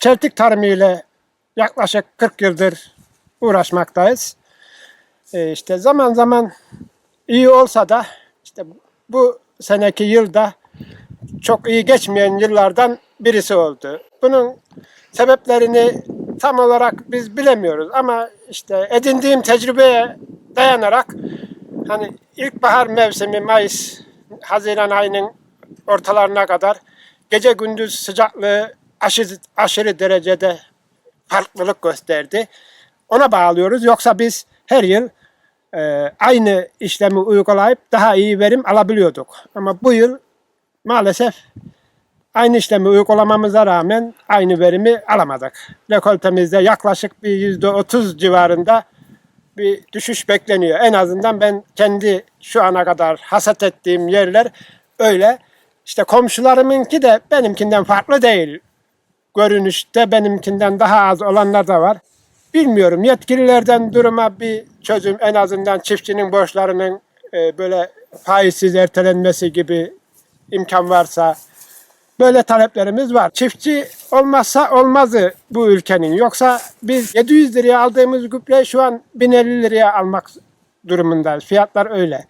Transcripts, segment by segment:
Çeltik tarımı ile yaklaşık 40 yıldır uğraşmaktayız. Ee, işte zaman zaman iyi olsa da işte bu seneki yılda çok iyi geçmeyen yıllardan birisi oldu. Bunun sebeplerini tam olarak biz bilemiyoruz ama işte edindiğim tecrübeye dayanarak hani ilkbahar mevsimi Mayıs, Haziran ayının ortalarına kadar gece gündüz sıcaklığı aşırı, aşırı derecede farklılık gösterdi. Ona bağlıyoruz. Yoksa biz her yıl e, aynı işlemi uygulayıp daha iyi verim alabiliyorduk. Ama bu yıl maalesef aynı işlemi uygulamamıza rağmen aynı verimi alamadık. Rekoltemizde yaklaşık bir yüzde otuz civarında bir düşüş bekleniyor. En azından ben kendi şu ana kadar hasat ettiğim yerler öyle. İşte komşularımınki de benimkinden farklı değil. Görünüşte benimkinden daha az olanlar da var. Bilmiyorum yetkililerden duruma bir çözüm en azından çiftçinin borçlarının e, böyle faizsiz ertelenmesi gibi imkan varsa böyle taleplerimiz var. Çiftçi olmazsa olmazı bu ülkenin. Yoksa biz 700 liraya aldığımız gübreyi şu an 1050 liraya almak durumundayız. Fiyatlar öyle.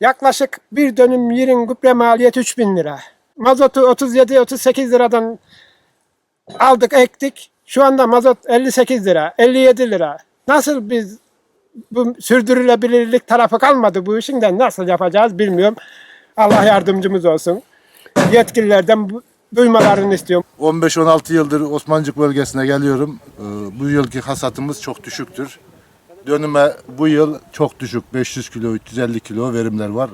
Yaklaşık bir dönüm yerin gübre maliyeti 3000 lira. Mazotu 37-38 liradan aldık ektik. Şu anda mazot 58 lira, 57 lira. Nasıl biz bu sürdürülebilirlik tarafı kalmadı bu işin de nasıl yapacağız bilmiyorum. Allah yardımcımız olsun. Yetkililerden duymalarını istiyorum. 15-16 yıldır Osmancık bölgesine geliyorum. Ee, Bu yılki hasatımız çok düşüktür. Dönüme bu yıl çok düşük 500 kilo 350 kilo verimler var.